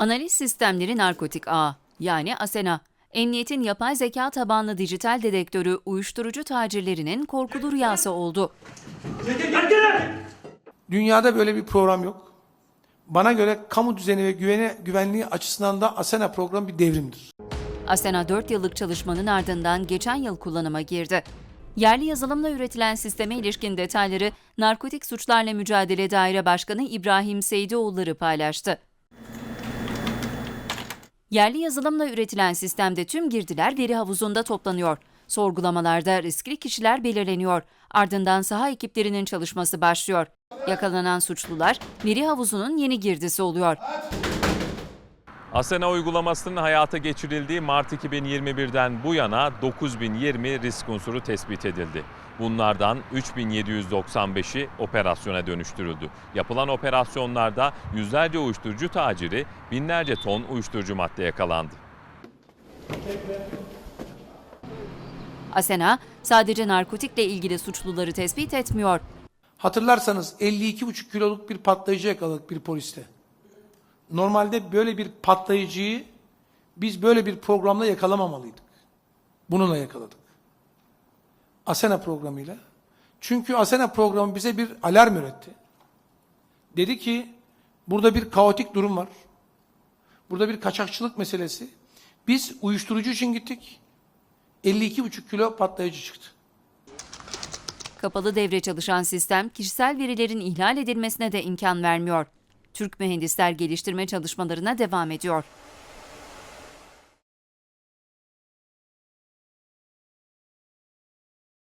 Analiz sistemleri narkotik ağ yani ASENA. Emniyetin yapay zeka tabanlı dijital dedektörü uyuşturucu tacirlerinin korkulu rüyası oldu. Dünyada böyle bir program yok. Bana göre kamu düzeni ve güvene, güvenliği açısından da Asena programı bir devrimdir. Asena 4 yıllık çalışmanın ardından geçen yıl kullanıma girdi. Yerli yazılımla üretilen sisteme ilişkin detayları Narkotik Suçlarla Mücadele Daire Başkanı İbrahim Seydioğulları paylaştı. Yerli yazılımla üretilen sistemde tüm girdiler veri havuzunda toplanıyor. Sorgulamalarda riskli kişiler belirleniyor. Ardından saha ekiplerinin çalışması başlıyor. Yakalanan suçlular veri havuzunun yeni girdisi oluyor. Asena uygulamasının hayata geçirildiği Mart 2021'den bu yana 9020 risk unsuru tespit edildi. Bunlardan 3795'i operasyona dönüştürüldü. Yapılan operasyonlarda yüzlerce uyuşturucu taciri, binlerce ton uyuşturucu madde yakalandı. Asena sadece narkotikle ilgili suçluları tespit etmiyor. Hatırlarsanız 52,5 kiloluk bir patlayıcı yakaladık bir poliste. Normalde böyle bir patlayıcıyı biz böyle bir programla yakalamamalıydık. Bununla yakaladık. Asena programıyla. Çünkü Asena programı bize bir alarm üretti. Dedi ki burada bir kaotik durum var. Burada bir kaçakçılık meselesi. Biz uyuşturucu için gittik. 52,5 kilo patlayıcı çıktı. Kapalı devre çalışan sistem kişisel verilerin ihlal edilmesine de imkan vermiyor. Türk mühendisler geliştirme çalışmalarına devam ediyor.